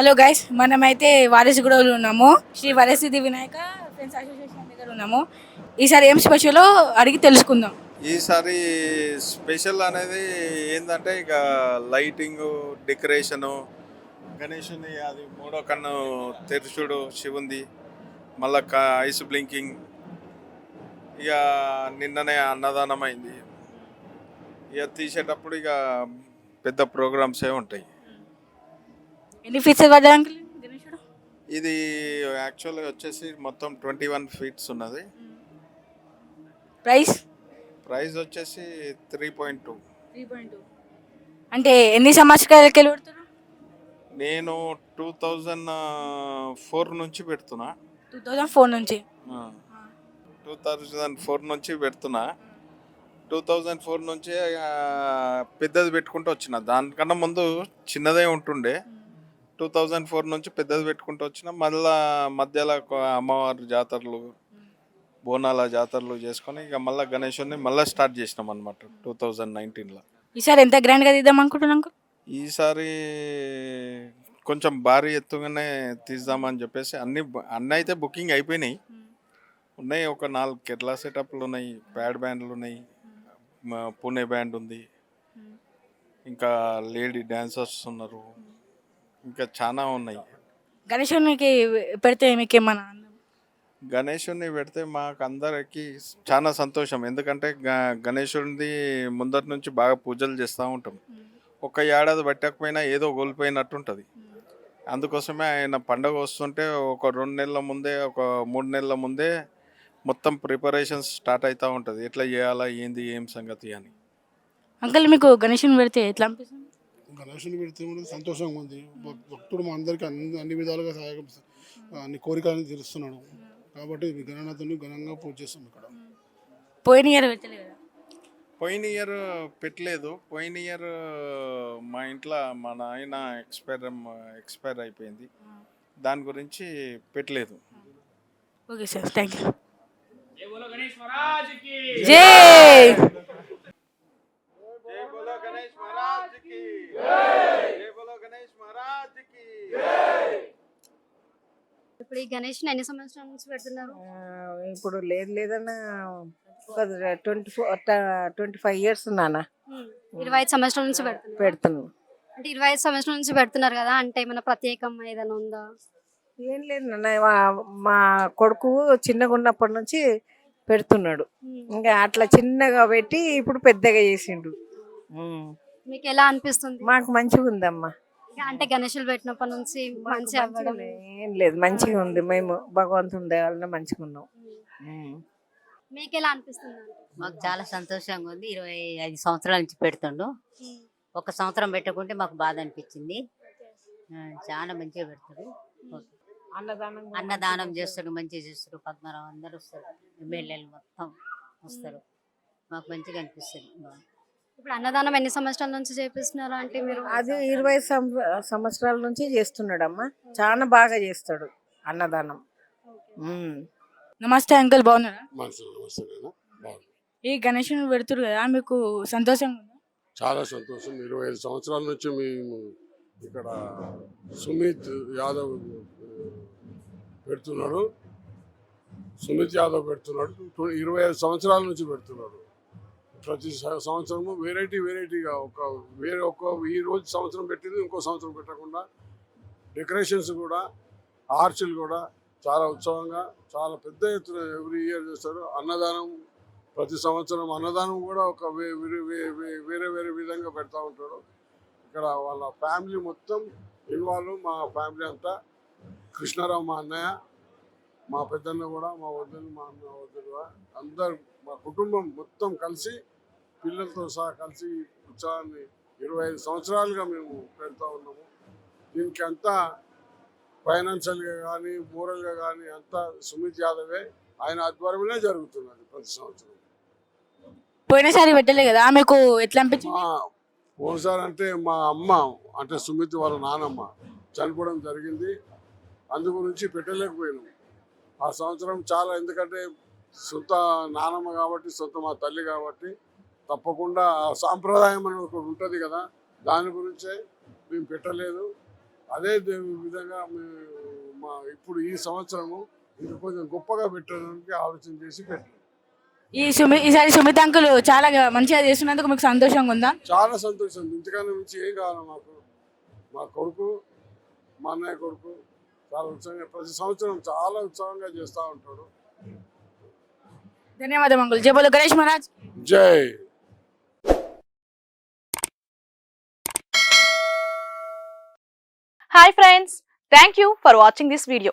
Hello guys మనమైతే వారసుగూడలో ఉన్నాము. శ్రీ వరసిద్ధి వినాయక ఫ్రెండ్స్ అసోసియేషన్ దగ్గర ఉన్నాము. ఈసారి ఏం స్పెషల్ అడిగి తెలుసుకుందాం. ఈసారి స్పెషల్ అనేది ఏంటంటే ఇక లైటింగ్ డెకరేషను గణేషుని అది మూడో కన్ను తెరుచుడు శివుంది మళ్ళా ఐస్ బ్లింకింగ్. ఇక నిన్ననే అన్నదానం అయింది. ఇక తీసేటప్పుడు ఇక పెద్ద ప్రోగ్రామ్సే ఉంటాయి. ఎన్ని ఫీట్స్ పడ్డా అంకుల్ గణేశుడు ఇది యాక్చువల్గా వచ్చేసి మొత్తం ట్వంటీ వన్ ఫీట్స్ ఉన్నది. ప్రైస్ ప్రైస్ వచ్చేసి three point two three point అంటే ఎన్ని సంవత్సరాలకి వెళ్ళి పెడుతున్నారు నేను టూ థౌజండ్ ఫోర్ నుంచి పెడుతున్నా. టూ థౌజండ్ ఫోర్ నుంచి? టూ థౌజండ్ ఫోర్ నుంచి పెడుతున్నా. టూ థౌజండ్ ఫోర్ నుంచి పెద్దది పెట్టుకుంటూ వచ్చిన. దానికన్నా ముందు చిన్నదే ఉంటుండే. టూ థౌజండ్ ఫోర్ నుంచి పెద్దది పెట్టుకుంటూ వచ్చిన మళ్ళా మధ్యలో ఒక అమ్మవారి జాతరలు బోనాల జాతరలు చేసుకొని ఇక మళ్ళీ గణేషుని మళ్ళీ స్టార్ట్ చేసినాం అనమాట టూ థౌజండ్ నైన్టీన్లో ఈసారి ఎంత గ్రాండ్గా తీద్దాం అనుకుంటున్నాను అంకుల్? ఈసారి కొంచెం భారీ ఎత్తుగానే తీద్దామని చెప్పేసి అన్ని అన్నీ అయితే బుకింగ్ అయిపోయినాయి. ఉన్నాయి ఒక నాలుగు కేరళ సెటప్లు ఉన్నాయి ప్యాడ్ బ్యాండ్లు ఉన్నాయి పూణే బ్యాండ్ ఉంది. ఇంకా లేడీ డాన్సర్స్ ఉన్నారు. ఇంకా చాలా ఉన్నాయి. గణేశునికి పెడితే మీకు ఏమన్నా గణేషుని పెడితే మాకు అందరికి చాలా సంతోషం. ఎందుకంటే గణేశుడిది ముందటి నుంచి బాగా పూజలు చేస్తూ ఉంటాం. ఒక ఏడాది పట్టకపోయినా ఏదో కోల్పోయినట్టు ఉంటుంది అందుకోసమే ఆయన పండగ వస్తుంటే ఒక రెండు నెలల ముందే ఒక మూడు నెలల ముందే మొత్తం ప్రిపరేషన్స్ స్టార్ట్ అవుతూ ఉంటుంది. ఎట్లా చేయాలా ఏంది ఏం సంగతి అని. అంకుల్ మీకు గణేశుని పెడితే ఎట్లా అనిపిస్తుంది? గణేషుని పెడితే కూడా సంతోషంగా ఉంది. భక్- భక్తుడు మా అందరికీ అన్ని అన్ని విధాలుగా సహాయం అన్ని కోరికలను తీరుస్తున్నాడు. కాబట్టి గణనాథుని ఘనంగా పూజ చేస్తాం ఇక్కడ. పోయిన ఇయర్ పెట్టలేదు పోయిన ఇయర్ పెట్టలేదు. పోయిన ఇయర్ మా ఇంట్లో మా నాయన ఎక్స్పైర్ ఎక్స్పైర్ అయిపోయింది. దాని గురించి పెట్టలేదు. Okay sir thank you. జై బోలో గణేష్ మహారాజ్కి! జై! జై బోలో గణేష్ మహారాజ్కి జై బోలో గణేష్ మహారాజ్కి ఇప్పుడు ఈ గణేష్ ఎన్ని సంవత్సరాల నుంచి పెడుతున్నారు? ఇప్పుడు లేదు లేదన్నా twenty four twenty five years నాన్న. ఇరవై ఐదు సంవత్సరాల నుంచి పెడుతున్నాను అంటే ఇరవై ఐదు సంవత్సరాల నుంచి పెడుతున్నారు కదా అంటే ఏమైనా ప్రత్యేకం ఏదైనా ఉందా? ఏం లేదు నాన్న మా- కొడుకు చిన్నగా ఉన్నప్పటి నుంచి పెడుతున్నాడు. ఇంకా అట్లా చిన్నగా పెట్టి ఇప్పుడు పెద్దగా చేసిండు. మీకు ఎలా అనిపిస్తుంది? మాకు మంచిగా ఉందమ్మా అంటే గణేషులు పెట్టినప్పటి నుంచి మంచి అవ్వడం. ఏం లేదు మంచిగా ఉంది. మేము భగవంతుని దేవాలన మంచిగా ఉన్నాం. మీకు ఎలా అనిపిస్తుంది? మాకు చాలా సంతోషంగా ఉంది. ఇరవై ఐదు సంవత్సరాల నుంచి పెడుతుండు. ఒక సంవత్సరం పెట్టకుంటే మాకు బాధ అనిపించింది. చాలా మంచిగా పెడతాడు. ఓకే. అన్నదానం అన్నదానం చేస్తాడు మంచిగా చేస్తాడు. పద్మనాభం అందరు వస్తారు. ఎమ్మెల్యేలు మొత్తం వస్తారు. మాకు మంచిగా అనిపిస్తుంది. ఇప్పుడు అన్నదానం ఎన్ని సంవత్సరాల నుంచి చేపిస్తున్నారు అంటే మీరు? అది ఇరవై సంవ- సంవత్సరాల నుంచి చేస్తున్నాడమ్మా. చాలా బాగా చేస్తాడు అన్నదానం. నమస్తే అంకుల్ బాగున్నారా? ఈ గణేశుని పెడుతురు కదా మీకు సంతోషంగా ఉందా? చాలా సంతోషం. ఇరవై ఐదు సంవత్సరాల నుంచి మేము ఇక్కడ సుమిత్ యాదవ్ పెడుతున్నాడు. సుమిత్ యాదవ్ పెడుతున్నాడు. ఇరవై ఐదు సంవత్సరాల నుంచి పెడుతున్నాడు. ప్రతి సంవత్సరము వెరైటీ వెరైటీగా ఒక వేరే ఒక ఈ రోజు సంవత్సరం పెట్టింది ఇంకో సంవత్సరం పెట్టకుండా డెకరేషన్స్ కూడా ఆర్చులు కూడా చాలా ఉత్సవంగా చాలా పెద్ద ఎత్తున ఎవ్రీ ఇయర్ చేస్తారు. అన్నదానం ప్రతి సంవత్సరం అన్నదానం కూడా ఒక వేరే వే- వేరే వేరే విధంగా పెడతా ఉంటారు. ఇక్కడ వాళ్ళ ఫ్యామిలీ మొత్తం ఇన్వాల్వ్ మా ఫ్యామిలీ అంతా కృష్ణారావు మా అన్నయ్య మా పెద్దన్న కూడా మా వద్దలు మా అన్న కూడా అందరు మా కుటుంబం మొత్తం కలిసి పిల్లలతో సహా కలిసి ఉత్సవాన్ని ఇరవై ఐదు సంవత్సరాలుగా మేము పెడతా ఉన్నాము. దీనికి అంతా ఫైనాన్షియల్గా కానీ మోరల్గా కానీ అంతా సుమిత్ యాదవే ఆయన ఆధ్వర్యంలో జరుగుతున్నది ప్రతి సంవత్సరం. పోయినసారి పెట్టలే కదా మీకు ఎట్లా అనిపించింది? ఓసారి అంటే మా అమ్మ అంటే సుమిత్ వాళ్ళ నానమ్మ చనిపోవడం జరిగింది. అందు గురించి పెట్టలేకపోయినాం. ఆ సంవత్సరం చాలా ఎందుకంటే సొంత నానమ్మ కాబట్టి సొంత మా తల్లి కాబట్టి తప్పకుండా ఆ సాంప్రదాయం అనేది ఒకటి ఉంటుంది కదా దాని గురించే మేము పెట్టలేదు. అదే విధంగా మేము మా ఇప్పుడు ఈ సంవత్సరము ఇంకా కొంచెం గొప్పగా పెట్టడానికి ఆలోచన చేసి పెట్టాం. ఈ సుమి ఈసారి సుమిత్ అంకుల్ చాలా మంచిగా చేస్తున్నందుకు మీకు సంతోషంగా ఉందా? చాలా సంతోషం. ఇంతకన్నా మించి ఏం కావాలి మాకు? మా కొడుకు మా అన్నయ్య కొడుకు చాలా ఉత్సాహంగా ప్రతి సంవత్సరం చాలా ఉత్సాహంగా చేస్తూ ఉంటాడు. ధన్యవాదం అంకుల్. జై బోలో గణేష్ మహారాజ్. జై. Hi friends thank you for watching this video